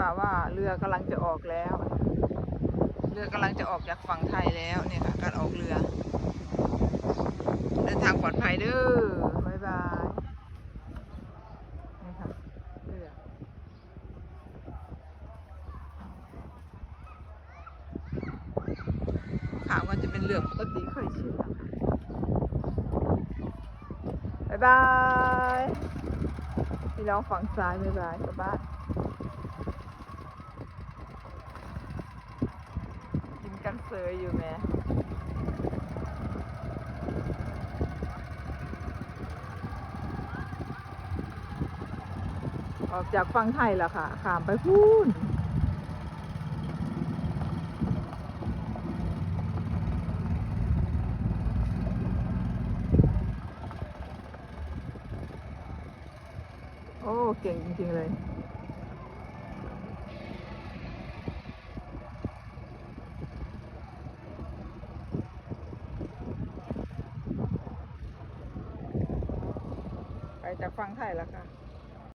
ค่ะว่าเรือกำลังจะออกแล้ว เรือกำลังจะออกจากฝั่งไทยแล้วเนี่ยค่ะการออกเรือ เดินทางปลอดภัยเด้อบายบายนี่ค่ะเรือข่าวมันจะเป็นเรือปกติเคยชินแล้วค่ะบ๊ายบายพี่น้องฝั่งซ้ายบายบายกลับบ้าน กินกัน เซยอยู่แม่ออกจากฝั่งไทยแล้วค่ะ ข้ามไปพูนโอ้ เก่งจริง ๆ เลย จากฝั่งไทยแล้วค่ะ